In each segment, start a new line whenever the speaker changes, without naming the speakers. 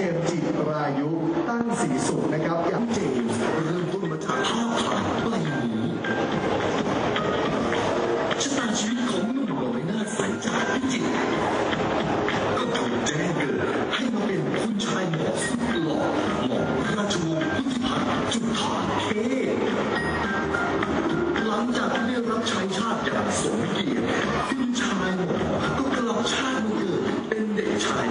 จมจิรายุ ตั้งสีสุขนะครับอย่าง
เจมส์เริ่มต้นมาจากภาพถ่ายใบนี้ชะตาชีวิตของหนุ่มน้อยหน้าใสจากพิจิตรก็ถูกแจ้งเกิดให้มาเป็นคุณชายหมอสุดหล่อหมอราชวงศ์พุทธิพัฒน์จุฑาเทพหลังจากที่ได้รับใช้ชาติอย่างสมเกียรติคุณชายหมอก็กลับชาติมาเกิดเป็นเด็กชาย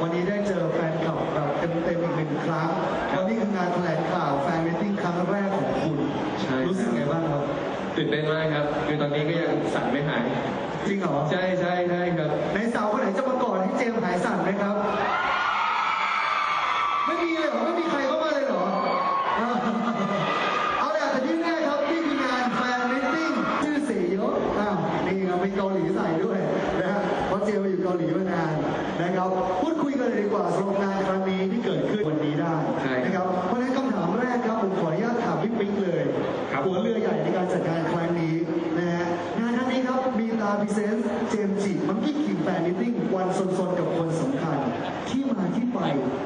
วันนี้ได้เจอแฟนค
ลับแบบเต็มๆอีกหนึ่งครั้งวันนี้คืองานแถลงข่าวแฟนมิตติ้งครั้งแรกของคุณ
ใช่ครับ
รู้สึกไงบ้างครับ
ตื่นเต้นมากครับ คือตอนนี้ก็ยังสั่นไม่หาย
จริงเหรอ
ใช่ใช่ใช่ครับ
ในสาวคนไหนจะมากอดให้เจมส์หายสั่นไหมครับ ไม่มีเลยเหรอ ไม่มีใครเข้ามาเลยเหรอ เอาล่ะแต่ที่แน่ครับนี่คืองานแฟนมิทติ้งชื่อเสียอ้าวนี่ครับมีเกาหลีใส่ด้วยนะฮะเพราะเจมส์มาอยู่เกาหลีมานา นนะครับพูดคุยกันเลยดีกว่าสำหรับงานครั้งนี้ที่เกิดขึ้นวันนี้ได้
ใช่
นะครับเพราะฉะนั้นคำถามแรกครับผมขออนุญาตถามพี่ปิ๊กเลย
ครับ
หัวเรือใหญ่ในการจัดงานครั้งนี้นะฮะงานครั้งนี้ครับมีตาพิเศษเจมส์จิมันกี้คิงแฟนมิทติ้งวันสนๆกับคนสำคัญ ที่มาที่ไป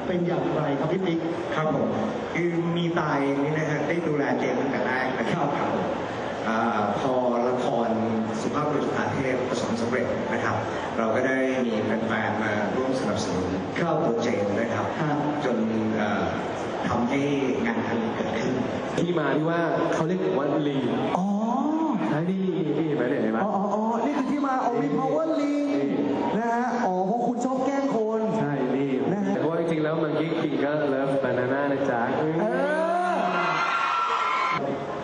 เป็นอย่างไรครับพี่ปิ๊ก
ครับผมคือมีตายนี่นะฮะได้ดูแลเจมส์ตั้งแต่แรกนะครับครับผมอ่าพอละครสุภาพบุรุษอาเทพประสบความสำเร็จนะครับ เราก็ได้มีแฟนๆมาร่วมสนับส นุน
ครับ
ตัวเจมส์นะครับ
ฮะ
จนเอ่อทำให้งานครั้งนี้เกิดขึ้น
ที่มาที่ว่าเขาเรียกผมว่าลี
อ๋อ
ใช่นี่นี่เห็นไหมเนี่ยเห็นไหม
อ๋ออ๋ออ๋อนี่คือที่มาของมี power link นะฮะ อ๋อเพราะคุณชอบแกล้งคน
ใช่นี่
นะฮะ
แต่ว่าจริงๆแล้วมันกี้คิงก็เลิฟบานาน่านะจ๊ะ
เออ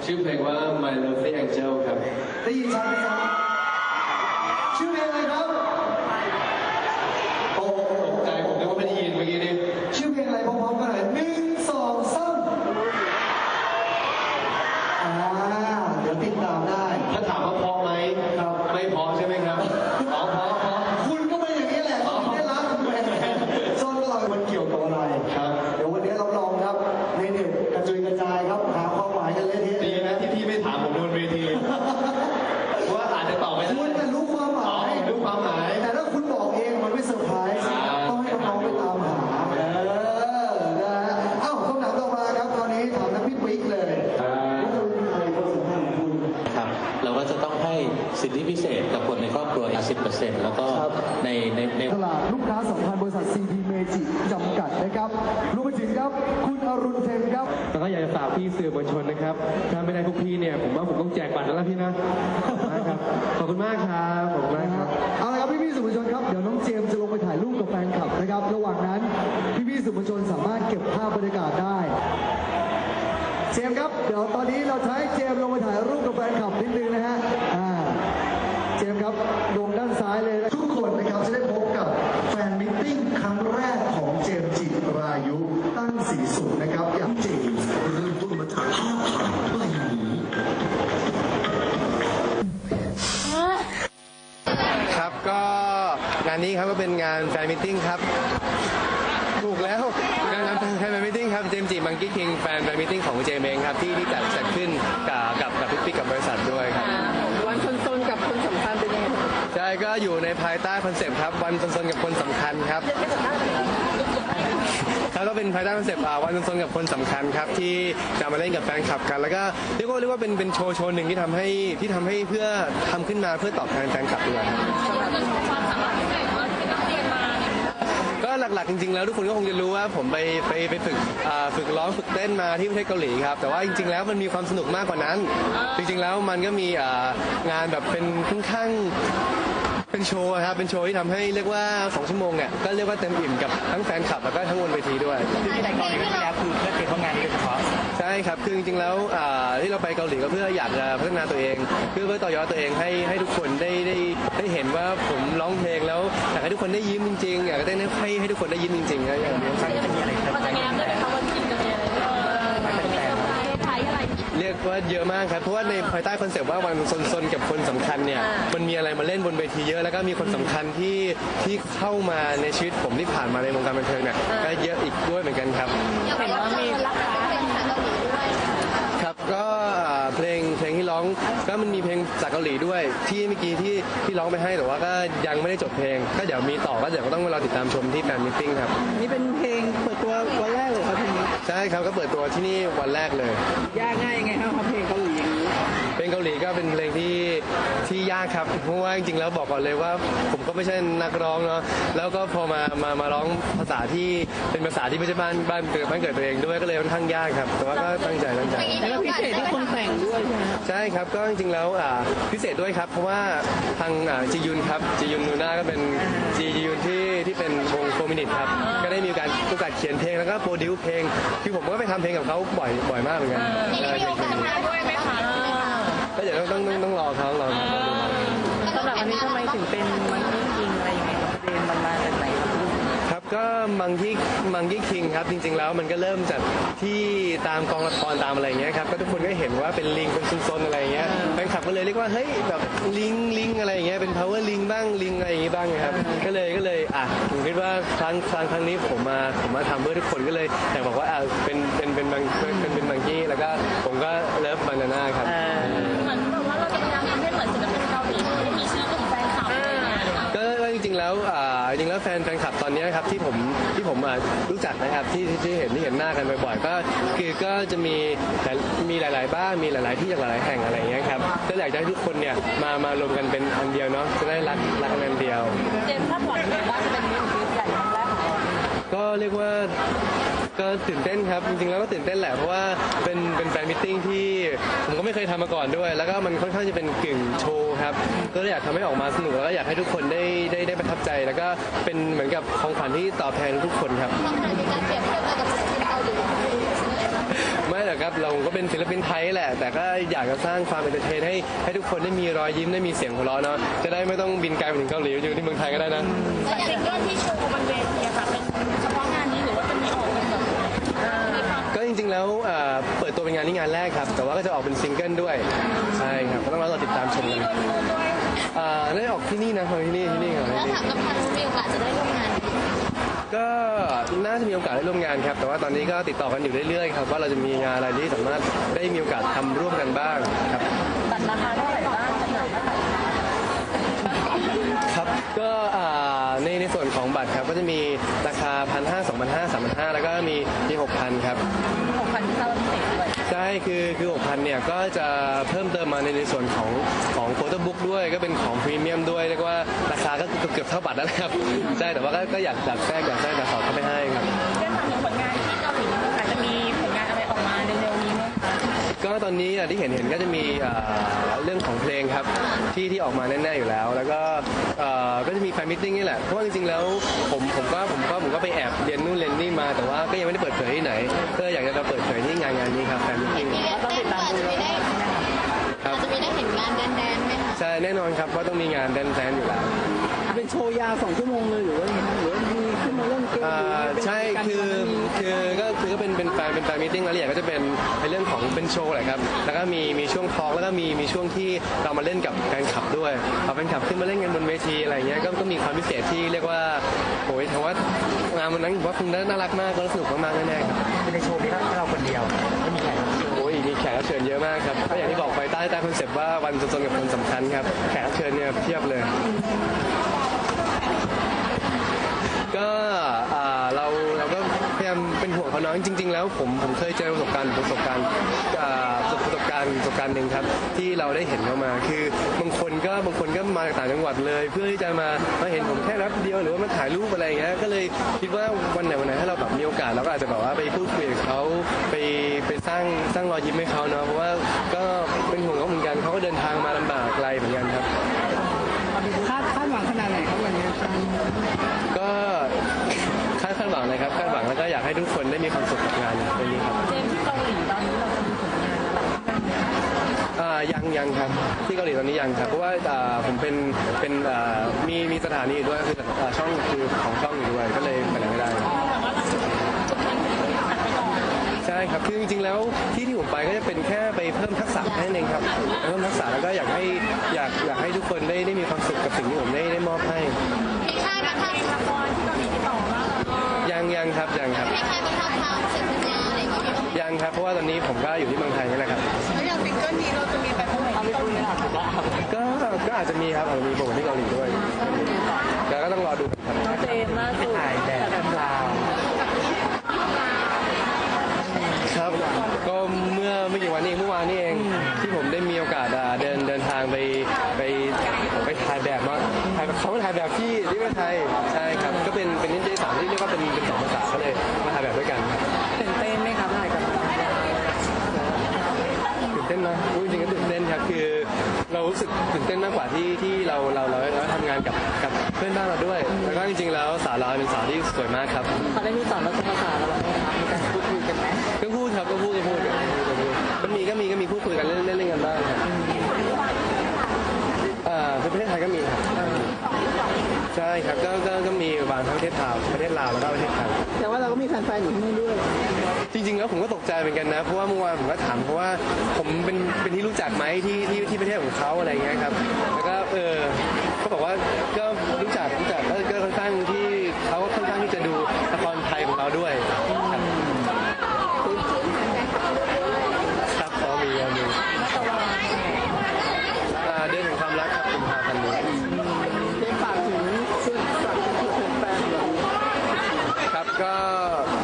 ชื่อเพลงว่า My Lovely Angel ครับ
ได้ยินชัดไหมครับ ชื่อเพลงอะไรครับ โอ้โห
ตกใจผมนึกว่าไม่ได้ยินเมื่อกี้นี่
ชื่อเพลงอะไรพร้อมๆกันเลยหนึ่งสองสามอ่า เดี๋ยวติดตามได้
สิทธิพิเศษกับคนในครอบครัวอีก10%แล้วก็
ครับ
ในในใน
ตลาดลูกค้าสัมพันธ์บริษัท CP Meiji จำกัดนะครับรวมไปถึงครับ คุณอรุณเทนครับ
แล้วก็อยากจะฝากพี่สื่อมวล ชนนะครับ ถ้าไม่ได้พวกพี่เนี่ย ผมว่าผมต้องแจกบัตรแล้วล่ะพี่นะนะครับขอบคุณมากครับขอบคุณมากครับ
เอาละครับพี่พี่ๆสื่อมวลชนครับเดี๋ยวน้องเจมส์จะลงไปถ่ายรูปกับแฟนคลับนะครับ ระหว่างนั้นพี่พี่ๆสื่อมวลชนสามารถเก็บภาพบรรยากาศได้ เจมส์ครับ เดี๋ยวตอนนี้เราจะให้เจมส์ลงไปถ่ายรูปกับแฟนคลับนิดนึงนะฮะอ่าเจมส์ครับลงด้าน งาน
นี้
ครับก็เป็นงานแฟนมิทติ้งครับถูกแล้วงานงานแฟนมิทติ้งครับเจมส์จีมังกี้คิงแฟนแฟนมิทติ้งของเจมเองครับที่ที่จัดจัดขึ้นกับกับกับพี่ปิ๊กกับบริษัทด้วยครับ
วันคนซนกับคนสำคัญเป็นยังไง
ใช่ก็อยู่ในภายใต้คอนเซปต์ครับวันซนๆกับคนสำคัญครับ แล้วก็เป็นภายใต้คอนเซปต์อ่าวันซนๆกับคนสำคัญครับที่จะมาเล่นกับแฟนคลับกัน แล้วก็เรียกว่าเรียกว่าเป็นเป็นโชว์โชว์หนึ่งที่ทำให้ที่ทำให้เพื่อทำขึ้นมาเพื่อตอบแทนแฟนคลับด้วยครับ ก็หลักๆจริงๆแล้วทุกคนก็คงจะรู้ว่าผมไปไปไปฝึกอ่าฝึกร้องฝึกเต้นมาที่ประเทศเกาหลีครับ แต่ว่าจริงๆแล้วมันมีความสนุกมากกว่านั้น จริงๆแล้วมันก็มีอ่างานแบบเป็นค่อนข้าง เป็นโชว์ครับเป็นโชว์ที่ทำให้เรียกว่า2ชั่วโมงเนี่ยก็เรียกว่าเต็มอิ่มกับทั้งแฟนคลับแล้วก็ทั้งบนเวทีด้วย
ที่ในกรณีที่แล้วคือเพื่อเป็นเพราะงานนี้โดยเฉพาะ
ใช่ครับ คือจริงๆแล้วอ่าที่เราไปเกาหลีก็เพื่ออยากจะพัฒนาตัวเอง เพื่อเพื่อต่อยอดตัวเองให้ให้ทุกคนได้ได้ได้เห็นว่าผมร้องเพลงแล้วอยากให้ทุกคนได้ยิ้มจริงๆอยากได้ให้ให้ทุกคนได้ยิ้มจริงๆนะอย่างนี้
ครั้งนี้จะมีอะไรเซอร์ไพรส์ไหมให้แฟนๆ
เรียกว่าเยอะมากครับ เพราะว่าในภายใต้คอนเซปต์ว่าวันซนๆกับคนสำคัญเนี่ย มันมีอะไรมาเล่นบนเวทีเยอะ แล้วก็มีคนสำคัญที่ที่เข้ามาในชีวิตผมที่ผ่านมาในวงการบันเทิงเนี่ยก็เยอะอีกด้วยเหมือนกันครับ
เห็นว่ามี
ครับก็อ่าเพลงเพลงที่ร้องก็มันมีเพลงจากเกาหลีด้วย ที่เมื่อกี้ที่ที่ร้องไปให้แต่ว่าก็ยังไม่ได้จบเพลง ก็เดี๋ยวมีต่อก็เดี๋ยวก็ต้องรอติดตามชมที่แฟนมิทติ้งครับ
นี่เป็นเพลงเปิดตัววันแรก
ใช่ครับก็เปิดตัวที่นี่วันแรกเลย
ยากง่ายยังไงครับเพลงเขาหลีอย่า งนี้
เพลงเกาหลีก็เป็นเพลงที่ที่ยากครับ เพราะว่าจริงๆแล้วบอกก่อนเลยว่า ผมก็ไม่ใช่นักร้องเนาะแล้วก็พอมามามาร้องภาษาที่เป็นภาษาที่ไม่ใช่บ้านบ้านเกิดบ้านเกิดตัวเองด้วยก็เลยค่อนข้างยากครับแต่ว่าก็ตั้งใจตั้งใจ
แล้วก็พิเศษที่คนแต่งด้วยใช่ไหม
ใช่ครับก็จริงๆแล้วอ่าพิเศษด้วยครับเพราะว่าทางอ่าจียุนครับจียุนนูน่าก็เป็นจียุนที่ที่เป็นวงโฟมินิตครับก็ได้มีการโอกาสเขียนเพลงแล้วก็โปรดิวเพลง คือผมก็ไปทำเพลงกับเขาบ่อยบ่อยมากเหมือนกันใช่ก็เดี๋ยว ต้องต้องต้องต้องรอเขารอเขาดู
สำหรับอันนี้ทำไมถึงเป็นมันนี่จริงอะไรยังไงครับประเด็นมันมาจากไหนครับ
ครับก็มังกี้มังกี้คิงครับจริง ๆ แล้วมันก็เริ่มจากที่ตามกองละครตามอะไรอย่างเงี้ยครับก็ทุกคนก็เห็นว่าเป็นลิงเป็นซุนๆอะไรอย่างเงี้ยแฟนคลับก็เลยเรียกว่าเฮ้ยแบบลิงลิงอะไรอย่างเงี้ยเป็น power ลิงบ้างลิงอะไรอย่างงี้บ้างครับก็เลยก็เลยอะผมคิดว่าครั้งครั้งครั้งนี้ผมมาผมมาทำเพื่อทุกคนก็เลยอยากบอกว่าอะเป็นเป็นเป็นมังเป็นเป็นมังกี้แล้วก็ผมก็เลิฟบานาน่าครับ ๆแล้วอ่าจริงๆแล้วแฟนแฟนคลับตอนนี้ครับที่ผมที่ผมอะรู้จักนะครับที่ที่ที่เห็นที่เห็นหน้ากันบ่อยๆก็คือก็จะมีหลายมีหลาย ๆ บ้านมีหลาย ๆ ที่จากหลายๆแห่งอะไรอย่างเงี้ยครับก็อยากจะให้ทุกคนเนี่ยมามารวมกันเป็นอันเดียวเนาะจะได้รักรักกันอันเดียว
เจมส์คาดหวังเลยว่าจะเป็นมิวสิกใหญ่ครั้งแรกของเรา
ก็เรียกว่า ก็ตื่นเต้นครับ จริงๆแล้วก็ตื่นเต้นแหละเพราะว่าเป็นเป็นแฟนมิทติ้งที่ผมก็ไม่เคยทำมาก่อนด้วย แล้วก็มันค่อนข้างจะเป็นกึ่งโชว์ครับ ก็เลยอยากทำให้ออกมาสนุกแล้วก็อยากให้ทุกคนได้ได้ได้ประทับใจ แล้วก็เป็นเหมือนกับของขวัญที่ตอบแทนทุกคนครับ
บางครั้งมีการเปรียบเทียบกับศิลปินเกาหลี
ไม่หรอกครับเราก็เป็นศิลปินไทยแหละ แต่ก็อยากจะสร้างความเอนเตอร์เทนให้ให้ทุกคนได้มีรอยยิ้มได้มีเสียงหัวเราะเนาะจะได้ไม่ต้องบินไกลไปถึงเกาหลีอยู่ที่เมืองไทยก็ได้นะ
แต่ซิงเกิลที่โชว์บนเวทีอะค่ะเป็นเฉพาะงานนี้หรือว่าจะมีออกเป็นแบบมีความ
ก็จ ริง ๆ แล้วเอ่อเปิดตัวเป็นงานนี้งานแรกครับ แต่ว่าก็จะออกเป็นซิงเกิลด้วย ใช่ครับ ก็ต้องรอติดตามชมกันอ่าได้ออกที่นี่นะที่นี่ที่นี่ครับ
แล้ว
ที่นี่
ถามกับทางมีโอกาสจะได้ร่วมงานไหม
ก็น่าจะมีโอกาสได้ร่วมงานครับ แต่ว่าตอนนี้ก็ติดต่อกันอยู่เรื่อยๆครับว่าเราจะมีงานอะไรที่สามารถได้มีโอกาสทำร่วมกันบ้างครับ
บัตรราคาเท่าไหร่บ้างจำหน่ายเท่าไหร่
ครับก็อ่าในในส่วนของบัตรครับก็จะมีราคาพันห้าสองพันห้าสามพันห้าแล้วก็มีมีหกพันครับ
หกพันที่เข้าพิเศษด้วย
ใช่คือคือ6,000เนี่ยก็จะเพิ่มเติมมาในในส่วนของของโฟโต้บุ๊กด้วยก็เป็นของพรีเมียมด้วยเรียกว่าราคาก็เกือบเกือบเท่าบัตรแล้วนะครับ ใช่แต่ว่าก็ก็อยากอยากแทรกอยากแทรกอยากสอดเข้าไปให้ครับ
ก็
ตอนนี้อะที่เห็นเห็นก็จะมีอ่าเรื่องของเพลงครับที่ที่ออกมาแน่ๆอยู่แล้ว แล้วก็อ่าก็จะมีแฟนมิทติ้งนี่แหละเพราะว่าจริงๆแล้วผมผมก็ผมก็ผมก็ไปแอบเรียนนู่นเรียนนี่มาแต่ว่าก็ยังไม่ได้เปิดเผยที่ไหนก็อยากจะมาเปิดเผยที่งานงานนี้ครับแฟนมิทติ้ง
มีเรียนเต้นก็อาจจะไม่ได้
ครับ
อาจจะไม่ได้เห็นงานแดนๆไหมคะ
ใช่แน่นอนครับว่าต้องมีงานแดนแซนอยู่แล้ว
เป็นโชว์ยาวสองชั่วโมงเลยหรือว่ายังไงหรือว่ามีขึ้นมาเล่นเกมห
อ่า
รือว่าเป็น
ใช่
การ
คือ
มี
คือก็คือก็ เป็นเป็นแฟนเป็นแฟนมิทติ้งรายละเอียดก็จะเป็นในเรื่องของเป็นโชว์แหละครับ แล้วก็มีมีช่วงทอล์กแล้วก็มีมีช่วงที่เรามาเล่นกับแฟนคลับด้วยเอาแฟนคลับขึ้นมาเล่นกันบนเวทีอะไรเงี้ยก็ก็มีความพิเศษที่เรียกว่าโอ้ยถือว่างานวันนั้นผมว่าคงน่ารักมากแล้วสนุกมากๆแน่ๆครับ
ในโชว์นี้เราคนเดียวไม่มีใคร
โอ้ยมีแขกรับเชิญเยอะมากครับก็อย่างที่บอกไปใต้ใต้คอนเซปต์ว่าวันสนๆกับคนสำคัญครับ แขกรับเชิญเนี่ยเพียบเลย ก็อ่าเรา เราก็พยายามเป็นห่วงเขาเน้องจริง ๆ แล้วผมผมเคยเจอประสบการณ์ประสบการณ์อ่าประสบการณ์ประสบการณ์หนึ่งครับ ที่เราได้เห็นเขามา คือบางคนก็บางคนก็มาจากต่างจังหวัดเลย เพื่อที่จะมามาเห็นผมแค่รับเดียวหรือว่ามาถ่ายรูปอะไรอย่างเงี้ยก็เลยคิดว่าวันไหนวันไหนถ้าเราแบบมีโอกาสเราก็อาจจะแบบว่าไปพูดคุยกับเขาไปไปสร้างสร้างรอยยิ้มให้เขาเนาะเพราะว่าก็เป็นห่วงเขาเหมือนกันเขาก็เดินทางมาลำบากไกลเหมือนกันครับ
คาดคาดหวังขนาดไหนครับวันนี้
ก็คาดคาดหวังเลยครับคาดหวัง แล้วก็อยากให้ทุกคนได้มีความสุขกับงานวันนี้ครับ
เจมส์ที่เกาหลีตอนนี้เราจะมีผลงานอะไรบ้างไหมคะ
อ่ายังยังครับที่เกาหลีตอนนี้ยังครับเพราะว่าอ่าผมเป็นเป็นอ่ามีมีสถานีอยู่ด้วยคืออ่าช่องคือของช่องอยู่ด้วยก็เลยไปไหนไม่ได้ใช่ครับ คือจริงๆ แล้วที่ที่ผมไปก็จะเป็นแค่ไปเพิ่มทักษะแค่นั้นเองครับเพิ่มทักษะแล้วก็อยากให้อยากอยากให้ทุกคนได้ได้มีความสุขกับสิ่งที่ผมได้ได้มอบให้
มีค่ายมาทำ
ละครที่เกาหลีติดต่อมาแล้วก็
ยังยังครับยังครับ
มีค่ายมาทำทำเสร็จสัญญาอะไรอย่างนี้ไหม
ยังครับ เพราะว่าตอนนี้ผมก็อยู่ที่เมืองไทยนี่แหละครับ
แล้วอย่างซิงเกิลนี้เราจะมีไปเมื่อไหร่ที่เกาหลี
ก็ก็อาจจะมีครับอาจจะมีโบกที่เกาหลีด้วยแล้วก็ต้องรอดูครับ
น้องเจมส์ล่าสุด
ถ่ายแบบลาว
ครับ ก็เมื่อไม่กี่วันนี้เองเมื่อวานนี้เอง เพื่อนบ้านเราด้วย แล้วก็จริงๆแล้วสาวเราเป็นสาวที่สวยมากครับ
เขาได้มีสอนภาษาภาษาเราไหมครับมีการพูดคุยกันไหม
ก็พูดครับก็พูดก็พูดก็มีก็มีก็มีพูดคุยกันเล่นเล่นเล่นกันบ้างครับอ่าในประเทศไทยก็มีครับใช่ครับก็ก็ก็มีบางทั้งประเทศลาวประเทศลาวแล้วก็ประเทศไทย
แต่ว่าเราก็มีแฟนๆอยู่ที่นู่นด้วย
จริงๆแล้วผมก็ตกใจเหมือนกันนะ เพราะว่าเมื่อวานผมก็ถามเพราะว่าผมเป็นเป็นที่รู้จักไหมที่ที่ที่ประเทศของเขาอะไรเงี้ยครับ แล้วก็เออ เขาบอกว่าก็รู้จักรู้จักแล้วก็ค่อนข้างที่เขาก็ค่อนข้างที่จะดูละครไทยของเราด้วยครับครับพอมีอันหนึงอ่าเดือนแห่งความรักครับกุมภาพันธ์นี้
เส์ฝากถึงสื่อฝากถึงแฟนๆแบบนี้
ครับก็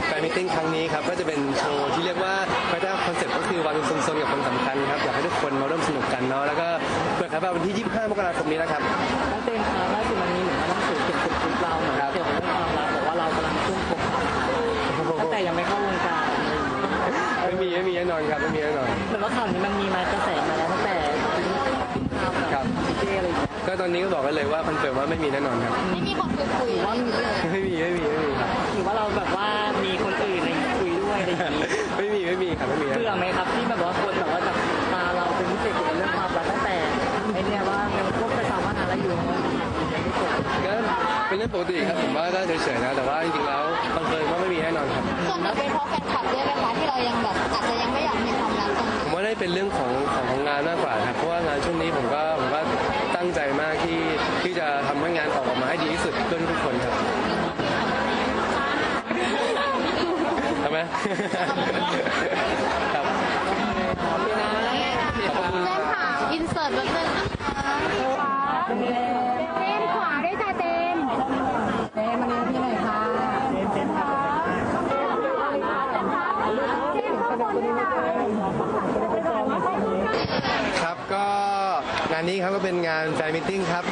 แฟนมิทติ้งครั้งนี้ครับก็จะเป็นโชว์ที่เรียกว่าพัฒนาคอนเซ็ปต์ก็คือวันซนๆกับคนสำคัญครับอยากให้ทุกคนมาร่วมสนุกกันเนาะแล้วก็ เปิดครับวันที่ 25 มกราคมนี้นะครับ
น้องเจมส์คะล่าสุดมันมีเหมือนมาต้องสื่อเขียนสคริปต์เราเหมือนเกี่ยวกับเรื่องความรักบอกว่าเรากำลังขึ้นปกของเขาตั้งแต่ยังไม่เข้าวงการอะไรอย่างเงี้ย
ไม่มีไม่มีแน่นอนครับไม่มีแน่นอน
เหมือนว่าข่าวนี้มันมีมากระแสมาแล้วตั้งแต่ข่าว
ค
กั
รั
บบพี่เจอะไรอย่างเงี้ย
ก็ตอนนี้ก็บอกกันเลยว่าคอนเฟิร์มว่าไม่มีแน่นอนครับ
ไม่มีคนคุยคุย
หรือว่ามี
ไม่มีไม่มีไม่มีครับ
หรือว่าเราแบบว่ามีคนอื่นอะไรคุยด้วยอะไรอย่างงี้
ไม่มีไม่มีครับไม่มี
เบื่อไหมครับที่แบบว่าคน
เป็นเรื่องปกติครับผมว่าก็เฉยๆนะแต่ว่าจริงๆแล้วคอนเฟิร์มว่าไม่มีแน่นอนครับ
ส่วนหนึ่งเป็นเพราะแฟนคลับด้วยไหมคะที่เรายังแบบอาจจะยังไม่อยากมีความรักตรงนี้
ผมว่าได้เป็นเรื่องของของของงานมากกว่าครับเพราะว่างานช่วงนี้ผมก็ผมก็ตั้งใจมากที่ที่จะทำให้งานออกมาให้ดีที่สุดเพื่อทุกคนครับทำไหมครับขอบคุณค
เส้น
รับ
ผ่าอินเสิร์ตแบบนึงนะคะเส้นขวาด้วยจ้ะเจน
เจ๊มาเรียนที่ไหนคะเจ๊เจ๊ค่ะ
เจนขวา
ครับก็งาน นี้ครับก็เป็นงานแฟนมิทติ้งครับ